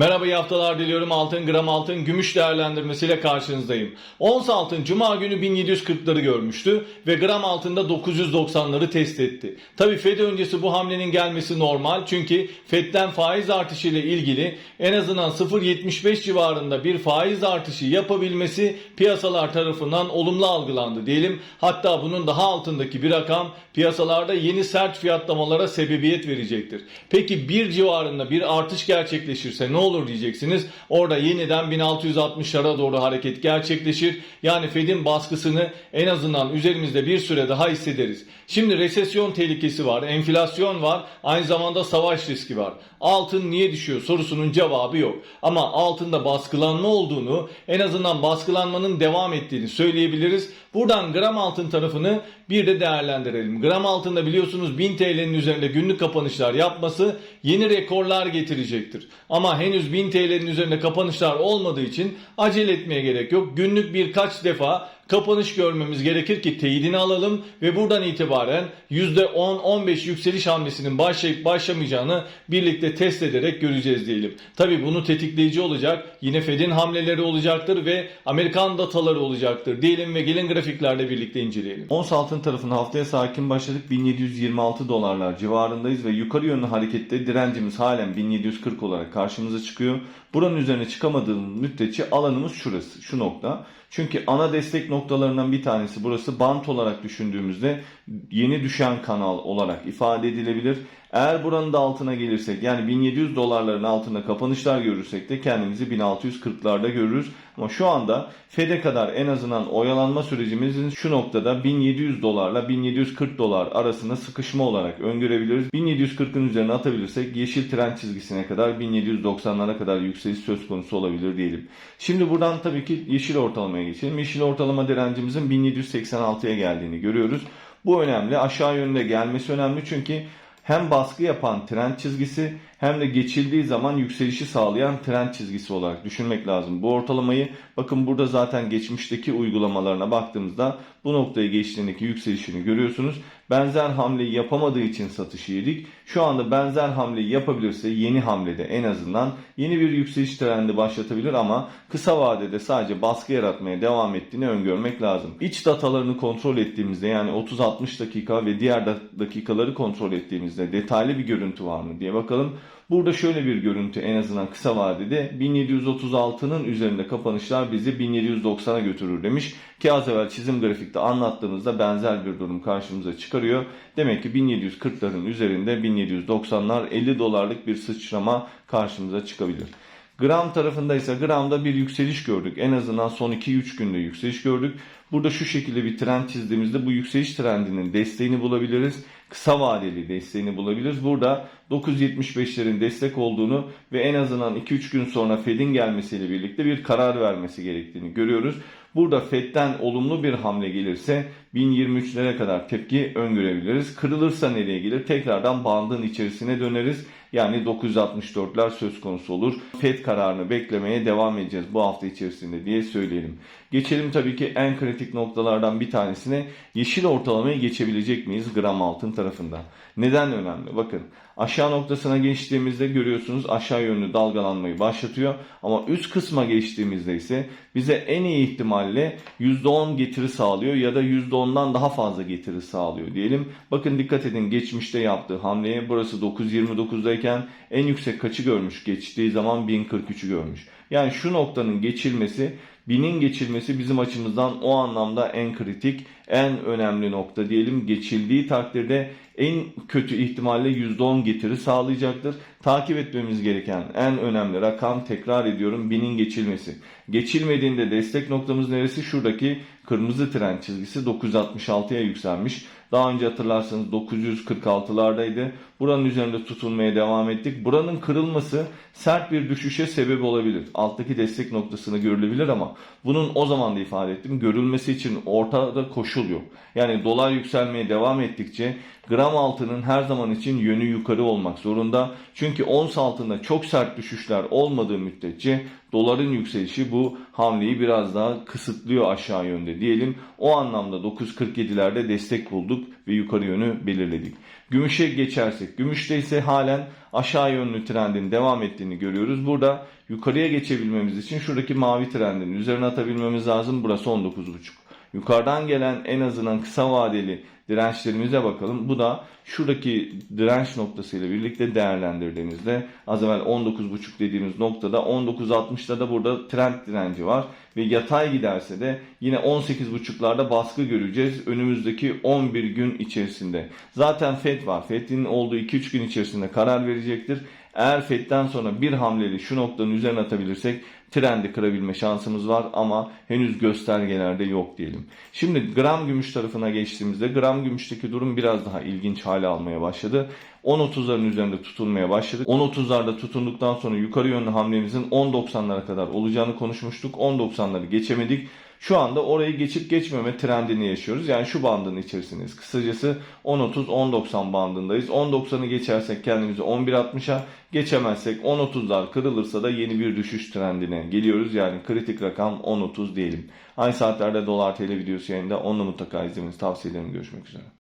Merhaba iyi haftalar diliyorum. Altın gram altın gümüş değerlendirmesiyle karşınızdayım. Ons altın cuma günü 1740'ları görmüştü ve gram altında 990'ları test etti. Tabi Fed öncesi bu hamlenin gelmesi normal çünkü Fed'den faiz artışı ile ilgili en azından 0.75 civarında bir faiz artışı yapabilmesi piyasalar tarafından olumlu algılandı diyelim. Hatta bunun daha altındaki bir rakam piyasalarda yeni sert fiyatlamalara sebebiyet verecektir. Peki bir civarında bir artış gerçekleşirse ne olur diyeceksiniz. Orada yeniden 1660'lara doğru hareket gerçekleşir. Yani Fed'in baskısını en azından üzerimizde bir süre daha hissederiz. Şimdi resesyon tehlikesi var, enflasyon var, aynı zamanda savaş riski var. Altın niye düşüyor sorusunun cevabı yok. Ama altında baskılanma olduğunu, en azından baskılanmanın devam ettiğini söyleyebiliriz. Buradan gram altın tarafını bir de değerlendirelim. Gram altında biliyorsunuz 1000 TL'nin üzerinde günlük kapanışlar yapması yeni rekorlar getirecektir. Ama henüz 1000 TL'nin üzerinde kapanışlar olmadığı için acele etmeye gerek yok. Günlük birkaç defa kapanış görmemiz gerekir ki teyidini alalım ve buradan itibaren %10-15 yükseliş hamlesinin başlayıp başlamayacağını birlikte test ederek göreceğiz diyelim. Tabi bunu tetikleyici olacak yine Fed'in hamleleri olacaktır ve Amerikan dataları olacaktır diyelim ve gelin grafiklerle birlikte inceleyelim. Ons altın tarafında haftaya sakin başladık. 1726 dolarlar civarındayız ve yukarı yönlü harekette direncimiz halen 1740 olarak karşımıza çıkıyor. Buranın üzerine çıkamadığımız müddetçe alanımız şurası, şu nokta. Çünkü ana destek noktalarından bir tanesi burası bant olarak düşündüğümüzde yeni düşen kanal olarak ifade edilebilir. Eğer buranın da altına gelirsek yani 1700 dolarların altında kapanışlar görürsek de kendimizi 1640'larda görürüz. Ama şu anda FED'e kadar en azından oyalanma sürecimizin şu noktada 1700 dolarla 1740 dolar arasında sıkışma olarak öngörebiliriz. 1740'ın üzerine atabilirsek yeşil trend çizgisine kadar 1790'lara kadar yükseliş söz konusu olabilir diyelim. Şimdi buradan tabii ki yeşil ortalamaya geçelim. Yeşil ortalama direncimizin 1786'ya geldiğini görüyoruz. Bu önemli. Aşağı yönde gelmesi önemli çünkü hem baskı yapan trend çizgisi hem de geçildiği zaman yükselişi sağlayan trend çizgisi olarak düşünmek lazım. Bu ortalamayı bakın burada zaten geçmişteki uygulamalarına baktığımızda bu noktayı geçtiğindeki yükselişini görüyorsunuz. Benzer hamleyi yapamadığı için satışı yedik. Şu anda benzer hamleyi yapabilirse yeni hamlede en azından yeni bir yükseliş trendi başlatabilir ama kısa vadede sadece baskı yaratmaya devam ettiğini öngörmek lazım. İç datalarını kontrol ettiğimizde yani 30-60 dakika ve diğer dakikaları kontrol ettiğimizde detaylı bir görüntü var mı diye bakalım. Burada şöyle bir görüntü en azından kısa vadede 1736'nın üzerinde kapanışlar bizi 1790'a götürür demiş. Ki az evvel çizim grafikte anlattığımızda benzer bir durum karşımıza çıkarıyor. Demek ki 1740'ların üzerinde 1790'lar 50 dolarlık bir sıçrama karşımıza çıkabilir. Gram tarafında ise gramda bir yükseliş gördük. En azından son 2-3 günde yükseliş gördük. Burada şu şekilde bir trend çizdiğimizde bu yükseliş trendinin desteğini bulabiliriz. Kısa vadeli desteğini bulabiliriz. Burada 9.75'lerin destek olduğunu ve en azından 2-3 gün sonra Fed'in gelmesiyle birlikte bir karar vermesi gerektiğini görüyoruz. Burada Fed'den olumlu bir hamle gelirse 1023'lere kadar tepki öngörebiliriz. Kırılırsa nereye gelir? Tekrardan bandın içerisine döneriz. Yani 964'ler söz konusu olur. Fed kararını beklemeye devam edeceğiz bu hafta içerisinde diye söyleyelim. Geçelim tabii ki en kritik noktalardan bir tanesine yeşil ortalamayı geçebilecek miyiz gram altın tarafında? Neden önemli? Bakın aşağı noktasına geçtiğimizde görüyorsunuz aşağı yönlü dalgalanmayı başlatıyor. Ama üst kısma geçtiğimizde ise bize en iyi ihtimalle %10 getiri sağlıyor ya da %10'dan daha fazla getiri sağlıyor diyelim. Bakın dikkat edin geçmişte yaptığı hamleye burası 9.29'dayken en yüksek kaçı görmüş geçtiği zaman 1043'ü görmüş. Yani şu noktanın geçilmesi Binin geçilmesi bizim açımızdan o anlamda en kritik, en önemli nokta diyelim. Geçildiği takdirde en kötü ihtimalle %10 getiri sağlayacaktır. Takip etmemiz gereken en önemli rakam tekrar ediyorum binin geçilmesi. Geçilmediğinde destek noktamız neresi? Şuradaki kırmızı trend çizgisi 966'ya yükselmiş. Daha önce hatırlarsanız 946'lardaydı. Buranın üzerinde tutulmaya devam ettik. Buranın kırılması sert bir düşüşe sebep olabilir. Alttaki destek noktasını görülebilir ama bunun o zaman da ifade ettim. Görülmesi için ortada koşul yok. Yani dolar yükselmeye devam ettikçe gram altının her zaman için yönü yukarı olmak zorunda. Çünkü ons altında çok sert düşüşler olmadığı müddetçe doların yükselişi bu hamleyi biraz daha kısıtlıyor aşağı yönde diyelim. O anlamda 9.47'lerde destek bulduk ve yukarı yönü belirledik. Gümüşe geçersek, gümüşte ise halen aşağı yönlü trendin devam ettiğini görüyoruz. Burada yukarıya geçebilmemiz için şuradaki mavi trendin üzerine atabilmemiz lazım. Burası 19,5. Yukarıdan gelen en azından kısa vadeli dirençlerimize bakalım. Bu da şuradaki direnç noktasıyla birlikte değerlendirdiğimizde az evvel 19.5 dediğimiz noktada 19.60'da da burada trend direnci var. Ve yatay giderse de yine 18.5'larda baskı göreceğiz önümüzdeki 11 gün içerisinde. Zaten FED var. FED'in olduğu 2-3 gün içerisinde karar verecektir. Eğer FED'den sonra bir hamleli şu noktanın üzerine atabilirsek trendi kırabilme şansımız var ama henüz göstergelerde yok diyelim. Şimdi gram gümüş tarafına geçtiğimizde gram gümüşteki durum biraz daha ilginç hale almaya başladı. 10.30'ların üzerinde tutunmaya başladık. 10.30'larda tutunduktan sonra yukarı yönlü hamlemizin 10.90'lara kadar olacağını konuşmuştuk. 10.90'ları geçemedik. Şu anda orayı geçip geçmeme trendini yaşıyoruz. Yani şu bandın içerisindeyiz. Kısacası 10.30-10.90 bandındayız. 10.90'ı geçersek kendimizi 11.60'a geçemezsek 10.30'lar kırılırsa da yeni bir düşüş trendine geliyoruz. Yani kritik rakam 10.30 diyelim. Aynı saatlerde dolar TL videosu yayında. Onunla mutlaka izlemenizi tavsiye ederim. Görüşmek üzere.